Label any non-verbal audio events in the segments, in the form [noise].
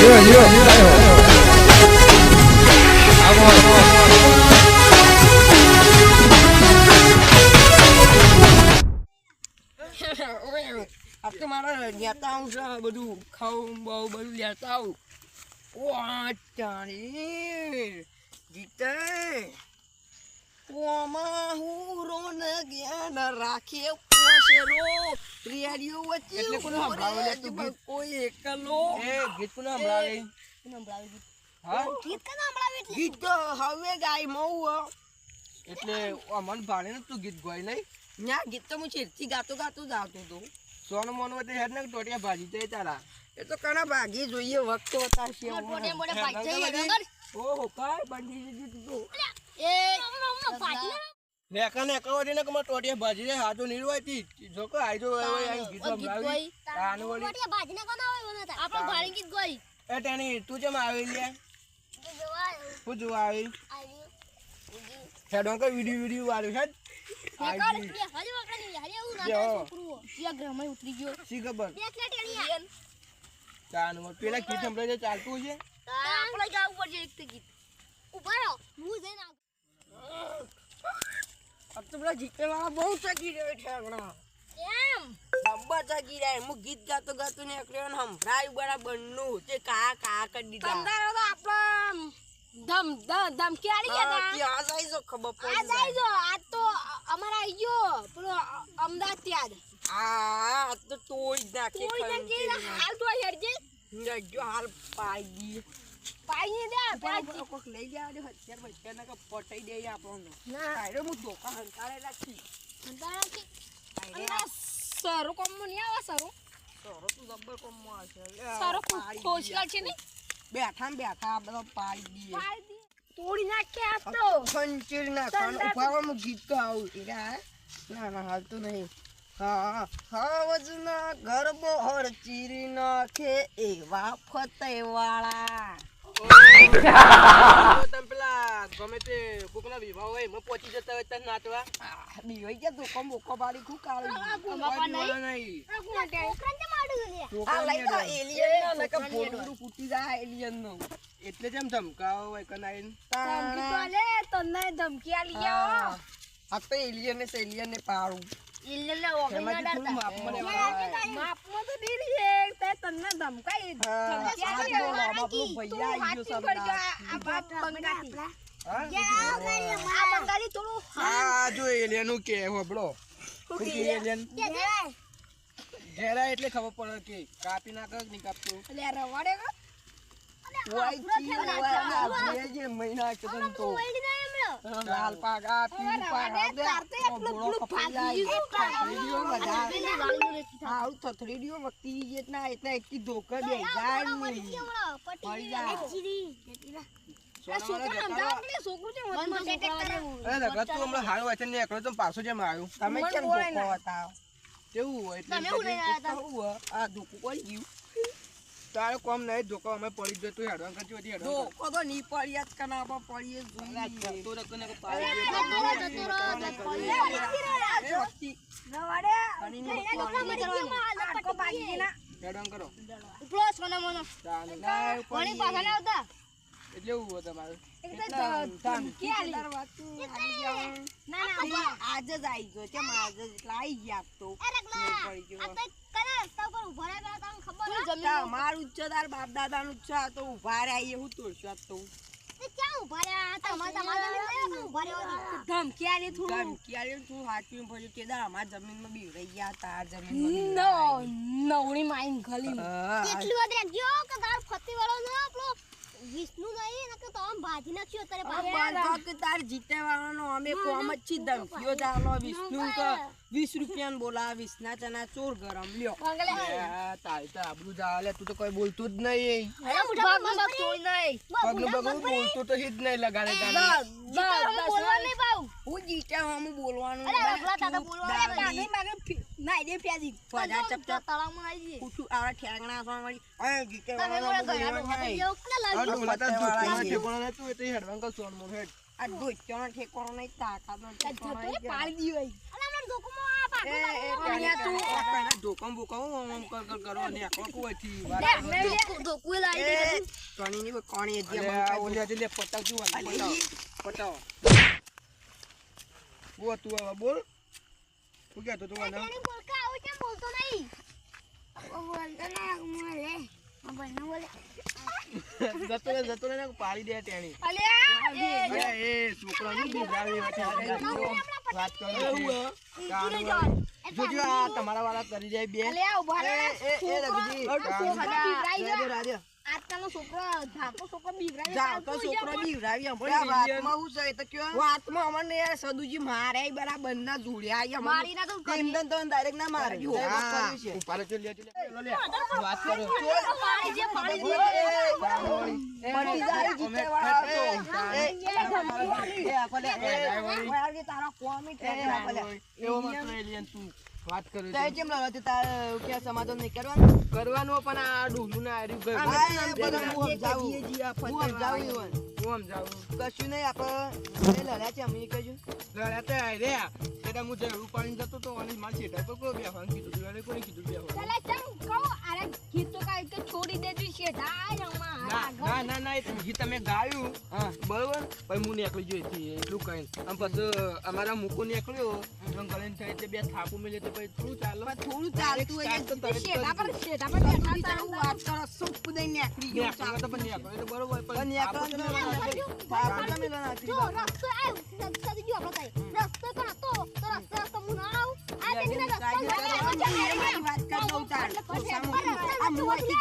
જીઓ [laughs] જીઓ આવો આવો. આ તો મારા લેતા આવું છે બધું ખાવું બહુ બધું લેતા આવું ઓ ચાણી જીતે ઓમાં હું રોન જ્ઞાન રાખે પોસરો રેડિયો વચ્ચે એટલે કોને સંભળાવે લે તું ગીત? કોઈ એકલો. એ ગીત કોને સંભળાવે? હા? ગીત તો હવે ગાય મઉ એટલે આ મન ભાણે ને તું ગીત ગોય નહીં? ના ગીત તો હું છેડથી ગાતો ગાતો જ આવતો હતો. સોનું મોનું હોય હેડ ને ટોટિયા ભાજી દે તારા. એ તો કણા ભાગી જોઈએ વખત બતાવશે ઓહો કાય બંધી દીધી તું. કે જેમ આવી લે? હું જોવા આવી? હેડ અંકલ વીડિયો વીડિયો વાળું છે. પેલા ગીત સંભળાય ચાલતું છે આપણે ગાવું પડશે એક ગીત. ઊભા રહો. હું જઈને પેલા જીતે વાળા બહુ ચકી રહ્યો છે હમણાં. કેમ? ડબ્બા ચકી રહ્યા હું ગીત ગાતો ગાતો ને એકડે સંભળાયું બરાબરનું તે કા કા કરી દીધા. તમતારો તો આપણો ધમ ધમ કે આડી ગયા તા આ જાય ખબર પડી આ જાય. જો આ તો અમારા આયો પેલો અમદાવાદ ત્યાં આ તો તોય નાખે કેરી માં. હાલ તો હેડજે. જો હાલ પાઈ દી. પાઈ દે પેલા કોક લઈ ગયા જો હથિયાર બથિયાર ના પટાઈ દે આપણને. ના. હું ધોકા કે સરો કોમ નહીં આવે સરો? તારો તો જબ્બર કોમમાં આવશે સરો છે ને? બેઠા બેઠા આ પાડી દઈએ પાડી દે. તોડી નાખે આ તો. ખંચેર નાખવાનું. ઊભા રહો, હું ગીત તો આવું એરા ના ના હાલતું નહીં. હા હાવજના ગરબો હર ચીરી નાખે એવા ફતેવાળા. તમે જાય એલિયનનું એટલે જેમ ધમકાવો હોય કનાઈને ધમકી તો તને ધમકી આલી. આ તો એલિયન ને એલિયન ને પાડું ઘેરા. એટલે ખબર પડે કે કાપી નાખે કે નહીં કાપતું? રવાડે મહિના તો. લાલ આ પીળું પાક આ દે. તાર તો એટલું. ફાટી થથડીઓ ગયું. બધા. પેલી વાળનું નથી થતું. આવું વખતી જ ના એટલે ધોકા દે જાય નહીં મળી જાય. છોકરું છે તારે કોમ નહીં ધોકો અમે પડી જતું હેડવાન કરતી હતી હેડવાન ધોકો તો નહીં પડી જ કના પર પડીએ જ જોઈએ. તો રકને કે પાડી. જતો તો. હેડવાન કરો. ઉપલો સોના મોનો. પડી પાછા ના આવતા. એટલે એવું તમારે. આજ જ આવી ગયો છે આજ જ એટલે આવી ગયા આજ તો. પડી આ ગયો રસ્તા ઉપર રહ્યા તમને ખબર તાર બાપ તો ઊભા રહ્યા તોડશું આજ તો તે ક્યાં રહ્યા? તમારા- તમારા જમીન. ધમકી થોડું. ધમકી આલી ભર્યું કે દાર જમીનમાં બી રહી ગયા તાર જમીનમાં નો, નવરી માઈન ગલી. હા, એટલી વાર રાખજો કે તારો ફતીવાળો ને આપણો વિષ્ણુ નહીં ને કે તો આમ ભાજી નાખ્યો તારે પાસે. કે તાર જીતેવાળાનો અમે કોમ જ છી ધમકીઓ ચાલો વિષ્ણુ કે વીસ રૂપિયાને બોલા વિષ્ણા ચના ચોર ગરમ લ્યો. આ તો આબરૂ જા લે તું તો કોઈ બોલતું જ નહીં. પગનું પગનું બોલતું તો હિત નહીં લગાડે તારે. બોલવા નહીં પાઉં. હું જીતે હું બોલવાનું અરે દે બોલવા દાદી, ચપ ચપ. તળાવમાં આવી જઈએ. ઉઠું આવરા ઠેંગણા સોન વળી અરે જીતે તમે બોલો ઘરના ડોહા તો જેવો કેટલા આ લાગ્યો? ડોલા તાર પત્તાવાળા ધોતીમાં છે. ઠેકોણો નતું એટલે હેડવાન કર સોન મોન હેડ. આ ગોચણો ઠેકોણો નહીં તાકાતનો ઠેકોણો જતો રે, પાડી દી હોય અલા મને ધોકમો આ પાકો એ, કાણિયા તું. આ ધોકમ બોકો આમ કર કર કરો ને આખો કુવાથી કરો. ધોકું- ધોકું દે કાણી ની કોણી આ ઓલી હતી લે પટાવ તું પટાવ પટાવ બોલ તું બોલ. શું કહેતો તું મને બોલકા આવું કેમ બોલતો નહીં. બોલતો ના બોલે. બોલનો બોલે. જતો રે જતો રે ને પાડી દે તેણી. અલ્યા એ. છોકરાની બિરાવી બેઠા વાત કરો છો. જોજો આ તમારા વાળા કરી જાય બે. અલ્યા ઊભા રે એ, એ, એ, આજકાલનો છોકરો ધાકો છોકરો બીવરાઈ જાઓ છોકરો બીવરાવી હમણાં વાતમાં હું છે તો કયો? વાતમાં અમને યાર સદુજી મારે બરાબર ના જોડ્યા ય મારી ના તો તો તો direct ના મારે. હા, કર્યું છે. લે, લે. વાત કરો પાડી જે પાડી જે પટી જાય જીતેવાળા તો. એ, એ, આખો એ, ઓય કોમી ઠેક એવો મત alien તું વાત કરું છો. તે કેમ તે તાર કે સમાધાન નહીં કરવાનું? કરવાનું પણ આ ડોલું ના આર્યું ગયું. આ બધા હું સમજાવું. હું સમજાવું ઈવન. હું સમજાવું. કશું નહીં આપણે લડ્યા છે અમે કહેજો લડ્યા તો રે. એટલે હું ઝાડુ પાડીને જતો તો અને મારા શેઠા તો કોઈ બેસવાનું કીધું હતું. એને કોને કીધું બેસવાનું? ચલે કહો અરે તો કાંઈ કે છોડી દેજો શેઠા આય રમવા ના, ના, ના, એ તો ગીત અમે ગાયું. બરોબર? પછી હું નીકળી જોઈ હતી એટલું કઈ. આમ પછી અમારા મૂકો નીકળ્યો, ગળે થાય એટલે બે થાપુ મેલે તો પછી થોડું ચાલે. થોડું ચાલતું હોય તો તરત શેઠા પર કરી પર બેઠા બીજા વાત કરો સુપ દઈ નીકળી ગયો નીકળે તો પણ નીકળે તો બરોબર, પણ પણ નીકળો થાપુ તો તો ના મેલે. પાપા તમે ના નાખી જો રસ્તો આવ સદી જો આપણો થાય રસ્તો પણ હતો તો રસ્તો રસ્તો હું ના આવું આ તે આ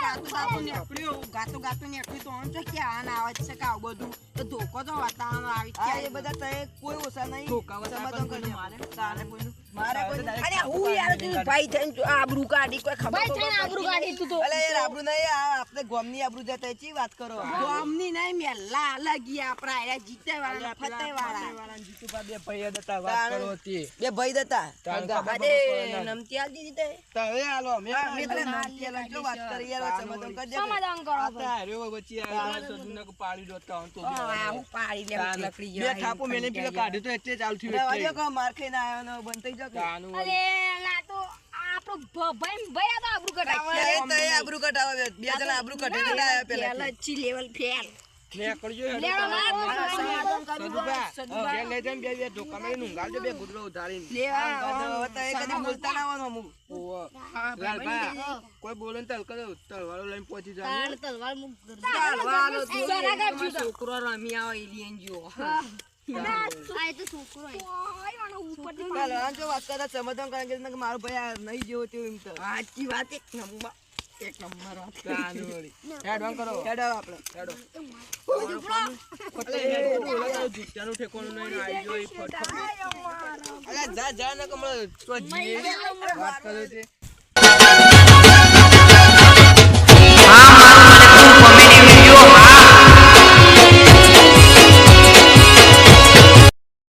ગાતું ગાતું નીકળ્યું. ગાતું ગાતું નીકળ્યું તો આમ તો ક્યાં આને આવે છે કે આવું બધું? તો ધોકો તો વાતાવરણ આવી. ધોકા સમાધાન પણ કરજો. મારે. તારે કોઈનું? મારે તારે કોઈનું? Direct અરે હું યાર તું ભાઈ થઈને તું આબરૂ કાઢી કોઈ ખબર ભાઈ તો થઈને આબરૂ પડતી કાઢી તું તો. અલે યાર આબરૂ નહીં આ આપણે ગોમની આબરૂ જતા ચી વાત કરો? ગોમની નહીં મેલા લાગી આપણા આયા જીતે વાળા ફતે વાળા ફતેવાળા જીતુભા બે ભાઈ દતા પડે લે તાન. લકડી બે થાપો મેલે પેલો કાઢ્યો તો એટલે ચાલુ થયું માર ખાઈને આયો ને કે. તાનું અરે ના તો આપણો ભાઈ ભાઈ આ તો આબરૂ કઢાય એ આબરૂ બે જણા આબરૂ આયા પેલા ચી લેવલ ફેલ. બે બે ધોકા બે તો કદી બોલતા ના કોઈ બોલે તલ કરો, લઈને પહોંચી જાય. તલવાર. છોકરો રમી આવે એલિયન જો વાત કરતા સમાધાન કે મારો ભાઈ આ નહીં જેવો તેવો એમ તો. સાચી વાત એક નંબર એક નંબર વાત. કરો. હેડો આપણે હેડો ખોટે હેડો, બોલે તો જુઠ્ઠાનું ઠેકાણું નહીં ને આઈ જોઈ જા જા ને કમળ તો વાત કરે છે.